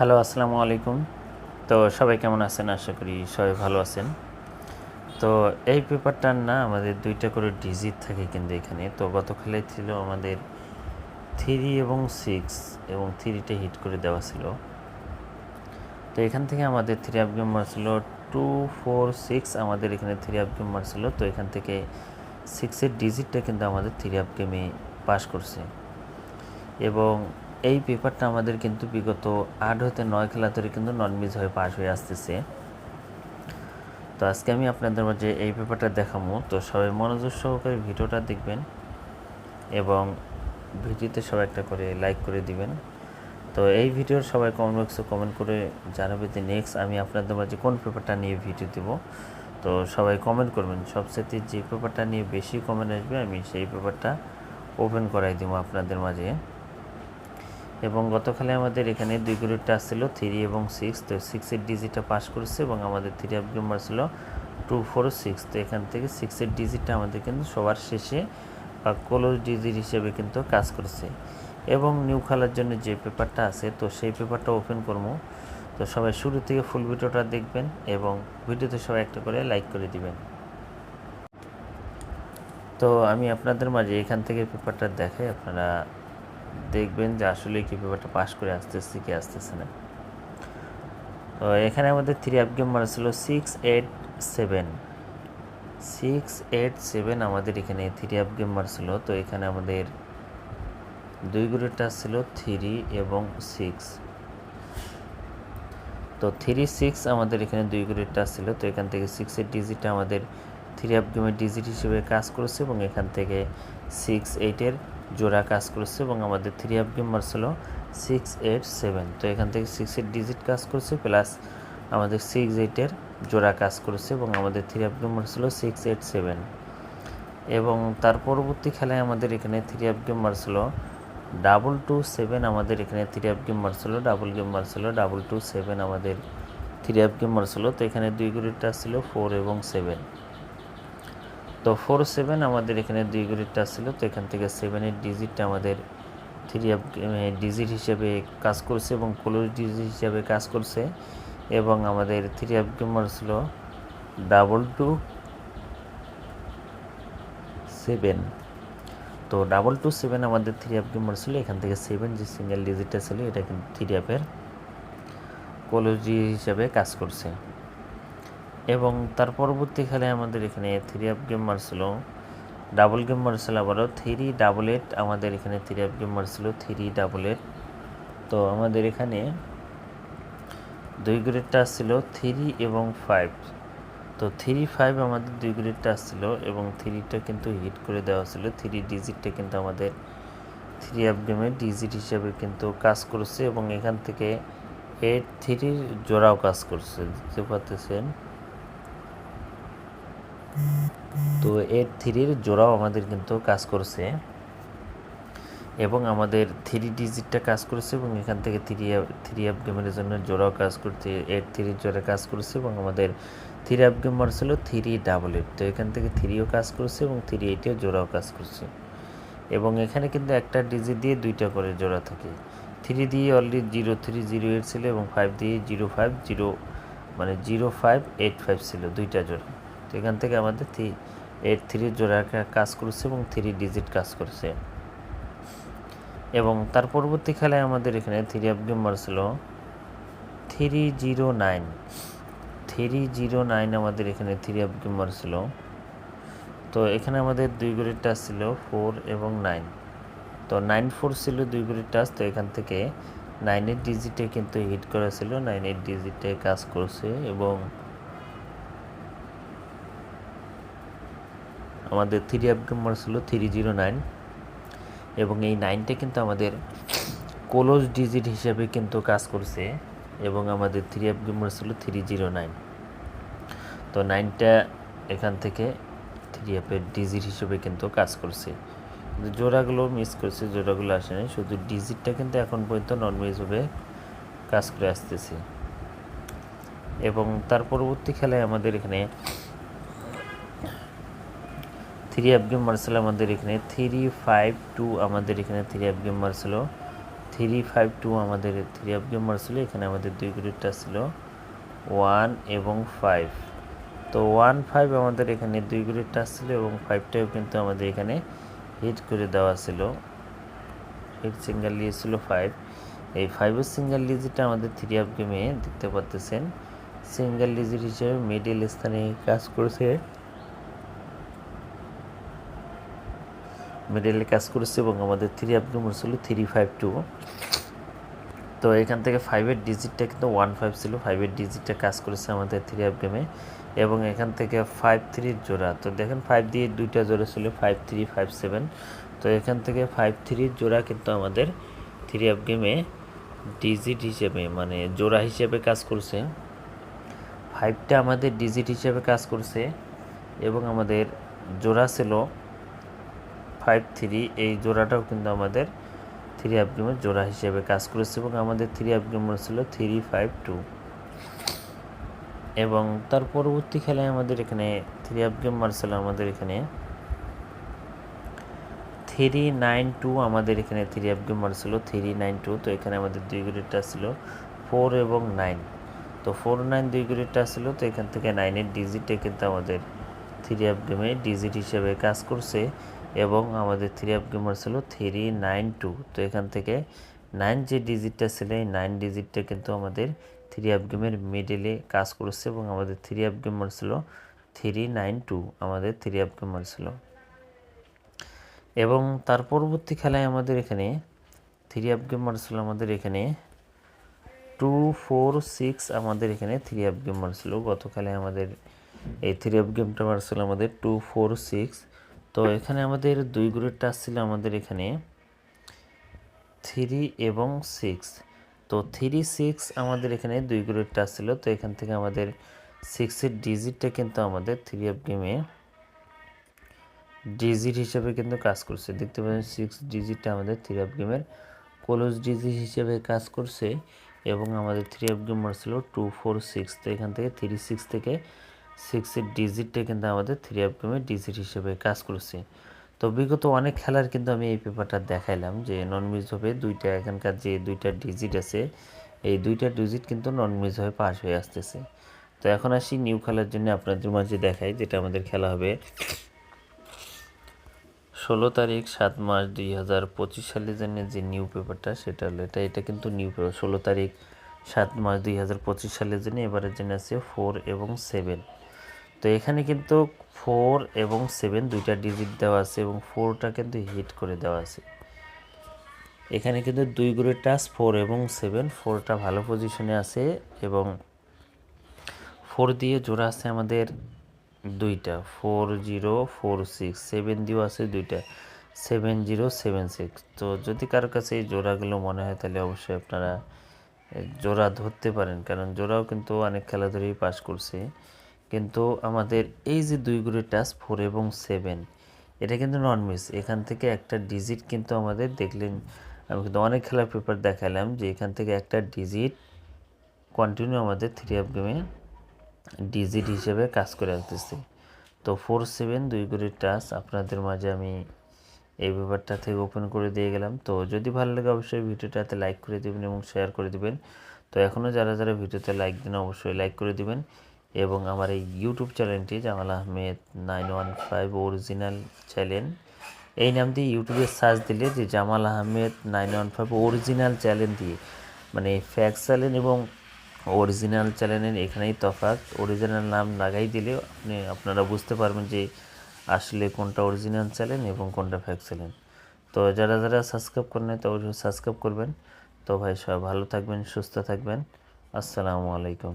Hello, আসসালামু আলাইকুম। তো সবাই কেমন আছেন? আশা করি সবাই ভালো আছেন। তো এই পেপারটার না আমাদের দুইটা করে ডিজিট থাকে কিন্তু এখানে। তো গতকালে ছিল আমাদের থ্রি এবং সিক্স এবং থ্রিটা হিট করে দেওয়া ছিল। তো এখান থেকে আমাদের থ্রি আপ গেম মারছিল টু ফোর সিক্স আমাদের এখানে থ্রি আপ গেম মারছিল তো এখান থেকে সিক্সের ডিজিটটা কিন্তু আমাদের থ্রি আপ গেমে পাস করছে। এবং এই পেপারটা আমাদের কিন্তু বিগত আট হতে নয় খেলা ধরে কিন্তু নন মিস হয়ে পাশ হয়ে আসতেছে। তো আজকে আমি আপনাদের মাঝে এই পেপারটা দেখাবো। তো সবাই মনোযোগ সহকারে ভিডিওটা দেখবেন এবং ভিডিওতে সবাই একটা করে লাইক করে দিবেন। তো এই ভিডিওর সবাই কমেন্ট বক্সে কমেন্ট করে জানাবে যে নেক্সট আমি আপনাদের মাঝে কোন পেপারটা নিয়ে ভিডিও দেব। তো সবাই কমেন্ট করবেন। সবচেয়ে যে পেপারটা নিয়ে বেশি কমেন্ট আসবে, আমি সেই পেপারটা ওপেন করাই দেবো আপনাদের মাঝে। এবং গতকালে আমাদের এখানে দুই গ্রুপটা আসছিল থ্রি এবং সিক্স তো সিক্সের ডিজিটটা পাস করেছে এবং আমাদের থ্রি আপ গেমার ছিল টু ফোর সিক্স তো এখান থেকে সিক্সের ডিজিটটা আমাদের কিন্তু সবার শেষে বা ক্লোজ ডিজিট হিসেবে কিন্তু কাজ করেছে। এবং নিউ খেলার জন্য যে পেপারটা আছে, তো সেই পেপারটা ওপেন করব। তো সবাই শুরু থেকে ফুল ভিডিওটা দেখবেন এবং ভিডিওতে সবাই একটা করে লাইক করে দিবেন। তো আমি আপনাদের মাঝে এখান থেকে পেপারটা দেখাই, আপনারা দেখবেন যে আসলে কি পেপারটা পাস করে আসতেছে কি আসতেছে না। তো এখানে আমাদের থ্রি আপ গেম মারা ছিল six eight seven six eight seven আমাদের এখানে থ্রি আপ গেম মারছিল তো এখানে আমাদের দুই গ্রুপটা ছিল থ্রি এবং সিক্স তো থ্রি সিক্স আমাদের এখানে দুই গ্রুপটা ছিল, তো এখান থেকে সিক্সের ডিজিটটা আমাদের থ্রি আপ গেমের ডিজিট হিসেবে কাজ করেছে এবং এখান থেকে সিক্স এইটের জোড়া কাজ করেছে এবং আমাদের থ্রি আপ গেম মারছিল সিক্স এইট সেভেন তো এখান থেকে সিক্স এইট ডিজিট কাজ করছে প্লাস আমাদের সিক্স এইটের জোড়া কাজ করেছে এবং আমাদের থ্রি আপ গেম মারছিল সিক্স এইট সেভেন এবং তার পরবর্তী খেলায় আমাদের এখানে থ্রি আপ গেম মারছিল ডাবল টু সেভেন আমাদের এখানে থ্রি আপ গেম মারছিল ডাবল গেম মারছিল ডাবল টু সেভেন আমাদের থ্রি আপ গেম মারছিল তো এখানে দুই গ্রুপটা ছিল ফোর এবং সেভেন তো ফোর সেভেন আমাদের এখানে দুই গ্রিডটা ছিল, তো এখান থেকে সেভেনের ডিজিটটা আমাদের থ্রি ডিজিট হিসেবে কাজ করছে এবং ক্লোজ ডিজিট হিসেবে কাজ করছে এবং আমাদের থ্রি আপ গেমার ছিল ডাবল টু সেভেন তো ডাবল টু সেভেন আমাদের থ্রি আপ গেমার ছিল, এখান থেকে সেভেন যে সিঙ্গেল ডিজিটটা ছিল, এটা কিন্তু থ্রি আপের ক্লোজ হিসাবে কাজ করছে। এবং তার পরবর্তী আমাদের এখানে থ্রি আপ গেম মারছিল। ডাবল গেম মারছিল আবারও। থ্রি ডাবল এইট আমাদের এখানে থ্রি আপ গেম মারছিল। থ্রি ডাবল এইট তো আমাদের এখানে দুই গ্রেডটা আসছিল থ্রি এবং ফাইভ তো থ্রি ফাইভ আমাদের দুই গ্রেডটা আসছিল এবং থ্রিটা কিন্তু হিট করে দেওয়া ছিল থ্রি ডিজিটটা কিন্তু আমাদের থ্রি আপ গেমের ডিজিট হিসেবে কিন্তু কাজ করছে এবং এখান থেকে এইট থ্রির জোড়াও কাজ করছে। দেখতে পাচ্ছেন তো এর থ্রির জোড়াও আমাদের কিন্তু কাজ করছে। এবং আমাদের থ্রি ডিজিটটা কাজ করেছে এবং এখান থেকে থ্রি থ্রি অ্যাপ গেমের জন্য জোড়াও কাজ করছে এইট থ্রির জোড়া কাজ করেছে এবং আমাদের থ্রি অ্যাপ গেম ছিল থ্রি ডাবল এইট। তো এখান থেকে থ্রিও কাজ করছে এবং থ্রি এইটেও জোড়াও কাজ করছে। এবং এখানে কিন্তু একটা ডিজিট দিয়ে দুইটা করে জোড়া থাকে। থ্রি দিয়ে already zero three zero eight ছিল এবং ফাইভ দিয়ে জিরো ফাইভ জিরো মানে জিরো ফাইভ এইট ফাইভ ছিল দুইটা জোড়া। তো এখান থেকে আমাদের থ্রি এইট থ্রি জোড়া কাজ করেছে এবং থ্রি ডিজিট কাজ করেছে। এবং তার পরবর্তী খেলায় আমাদের এখানে থ্রি অফ গেম মারছিল three zero nine. Three zero nine আমাদের এখানে থ্রি অফ গেম মারছিল। তো এখানে আমাদের দুই গ্রেড টাচ ছিল ফোর এবং নাইন। তো নাইন ফোর ছিল দুই গ্রেড টাচ, তো এখান থেকে নাইনের ডিজিটে কিন্তু হিট করা ছিল, নাইনের ডিজিটে কাজ করছে এবং আমাদের থ্রি আপ গেমার ছিল থ্রি জিরো নাইন এবং এই নাইনটা কিন্তু আমাদের কোলোজ ডিজিট হিসেবে কিন্তু কাজ করছে এবং আমাদের থ্রি আপ গেমার ছিল থ্রি জিরো নাইন তো নাইনটা এখান থেকে থ্রি অ্যাপের ডিজিট হিসেবে কিন্তু কাজ করছে। কিন্তু জোড়াগুলো মিস করছে, জোড়াগুলো আসেনি শুধু ডিজিটটা কিন্তু এখন পর্যন্ত নন মিসভাবে কাজ করে আসতেছে। এবং তার পরবর্তী খেলায় আমাদের এখানে থ্রি অ্যাপ গেম মারছিল আমাদের এখানে, থ্রি ফাইভ টু আমাদের এখানে থ্রি অ্যাপ গেম মারছিল থ্রি ফাইভ টু আমাদের থ্রি অফ গেমার ছিল এখানে আমাদের দুই গ্রেডটা ছিল, ওয়ান এবং ফাইভ। তো ওয়ান ফাইভ আমাদের এখানে দুই গ্রেডটা ছিল এবং ফাইভটাও কিন্তু আমাদের এখানে হিট করে দেওয়া ছিল। হিট সিঙ্গেল লিজ ছিল ফাইভ। এই ফাইভের সিঙ্গেল লিজিটা আমাদের থ্রি অফ গেমে দেখতে পাচ্তেছেন সিঙ্গেল লিজিট হিসেবে মিডিল স্থানে কাজ করেছে। মিডলে কাজ করেছে এবং আমাদের থ্রি অফ গেম ছিল থ্রি ফাইভ টু তো এখান থেকে ফাইভের ডিজিটটা কিন্তু ওয়ান ফাইভ ছিল ফাইভের ডিজিটটা কাজ করেছে আমাদের থ্রি অফ গেমে এবং এখান থেকে ফাইভ থ্রির জোড়া, তো দেখেন ফাইভ দিয়ে দুইটা জোড়া ছিল ফাইভ থ্রি ফাইভ সেভেন তো এখান থেকে ফাইভ থ্রির জোড়া কিন্তু আমাদের থ্রি অফ গেমে ডিজিট হিসেবে মানে জোড়া হিসেবে কাজ করছে। ফাইভটা আমাদের ডিজিট হিসেবে কাজ করছে এবং আমাদের জোড়া ছিল ফাইভ থ্রি এই জোড়াটাও কিন্তু আমাদের থ্রি অফ গেমের জোড়া হিসেবে কাজ করেছে এবং আমাদের থ্রি অফ গেমের ছিল থ্রি ফাইভ টু এবং তার পরবর্তী খেলায় আমাদের এখানে থ্রি গেম মার্শাল আমাদের এখানে থ্রি নাইন টু আমাদের এখানে three game marshal three nine two তো এখানে আমাদের দুই গ্রেডটা ছিল ফোর এবং নাইন তো ফোর নাইন দুই গ্রেডটা ছিল, তো এখান থেকে নাইনের ডিজিটে কিন্তু আমাদের থ্রি গেমে ডিজিট হিসেবে কাজ করছে। এবং আমাদের থ্রি অফ গেমার ছিল থ্রি নাইন টু তো এখান থেকে নাইন যে ডিজিটটা ছিল, এই নাইন ডিজিটটা কিন্তু আমাদের থ্রি অফ গেমের মিডলে কাজ করেছে এবং আমাদের থ্রি অফ গেমার ছিল থ্রি নাইন টু আমাদের থ্রি অফ গেমার ছিল। এবং তার পরবর্তী খেলায় আমাদের এখানে থ্রি অফ গেমার ছিল আমাদের এখানে টু ফোর সিক্স আমাদের এখানে থ্রি অফ গেমার ছিল। গত খেলায় আমাদের এই থ্রি অফ গেমটা মারছিল আমাদের টু ফোর সিক্স তো এখানে আমাদের দুই গ্রুপের টাচ ছিল আমাদের এখানে থ্রি এবং সিক্স তো থ্রি সিক্স আমাদের এখানে দুই গ্রুপের টাচ ছিল তো এখান থেকে আমাদের সিক্সের ডিজিটটা কিন্তু আমাদের থ্রি অফ গেমে ডিজিট হিসেবে কিন্তু কাজ করছে। দেখতে পাচ্ছেন সিক্স ডিজিটটা আমাদের থ্রি অফ গেমের ক্লোজ ডিজিট হিসেবে কাজ করছে এবং আমাদের থ্রি অফ গেমার ছিল টু ফোর সিক্স তো এখান থেকে থ্রি সিক্স থেকে সিক্সের ডিজিটটা কিন্তু আমাদের থ্রি অফ গেমের ডিজিট হিসেবে কাজ করছে। তো বিগত অনেক খেলার কিন্তু আমি এই পেপারটা দেখাইলাম যে নন মিস হবে দুইটা, এখানকার যে দুইটা ডিজিট আছে, এই দুইটা ডিজিট কিন্তু নন মিস হয়ে পাস হয়ে আসতেছে। তো এখন আসি নিউ খেলার জন্য আপনাদের মাঝে দেখাই যেটা আমাদের খেলা হবে ষোলো তারিখ, সাত মাস দুই হাজার পঁচিশ সালের জন্য যে নিউ পেপারটা সেটা হলো এটা এটা কিন্তু নিউ পেপার ষোলো তারিখ, সাত মাস দুই হাজার পঁচিশ সালের জন্য এবারের জন্য আছে ফোর এবং সেভেন তো এখানে কিন্তু ফোর এবং সেভেন দুইটা ডিজিট দেওয়া আছে এবং ফোরটা কিন্তু হিট করে দেওয়া আছে। এখানে কিন্তু দুই গ্রুপের টাচ ফোর এবং সেভেন ফোরটা ভালো পজিশনে আছে এবং ফোর দিয়ে জোড়া আছে আমাদের দুইটা। Four zero four six seven দিয়েও আছে দুইটা। সেভেন জিরো সেভেন সিক্স তো যদি কারও কাছে এই জোড়াগুলো মনে হয় তাহলে অবশ্যই আপনারা জোড়া ধরতে পারেন, কারণ জোড়াও কিন্তু অনেক খেলাধুলাই পাস করছে। কিন্তু আমাদের এই যে দুই গ্রুপের টাচ ফোর এবং সেভেন এটা কিন্তু নন মিস এখান থেকে একটা ডিজিট কিন্তু আমাদের দেখলেন, আমি কিন্তু অনেক খেলার পেপার দেখালাম যে এখান থেকে একটা ডিজিট কন্টিনিউ আমাদের থ্রি অফ গেমে ডিজিট হিসেবে কাজ করে আসতেছে। তো ফোর সেভেন দুই গ্রুপের টাচ আপনাদের মাঝে আমি এই পেপারটা থেকে ওপেন করে দিয়ে গেলাম। তো যদি ভালো লাগে অবশ্যই ভিডিওটাতে লাইক করে দেবেন এবং শেয়ার করে দেবেন। তো এখনও যারা যারা ভিডিওতে লাইক দেন অবশ্যই লাইক করে দিবেন। এবং আমার এই ইউটিউব চ্যানেলটি Jamal Ahmed nine one five original channel এই নাম দিয়ে ইউটিউবে সার্চ দিলে যে Jamal Ahmed nine one five original channel দিয়ে মানে ফ্যাক্স চ্যানেল এবং অরিজিনাল চ্যানেলের এখানেই তফাৎ। অরিজিনাল নাম লাগাই দিলে আপনি, আপনারা বুঝতে পারবেন যে আসলে কোনটা অরিজিনাল চ্যানেল এবং কোনটা ফ্যাক্স চ্যানেল তো যারা যারা সাবস্ক্রাইব করেন তো অবশ্যই সাবস্ক্রাইব করবেন। তো ভাই, সবাই ভালো থাকবেন, সুস্থ থাকবেন। আসসালামু আলাইকুম।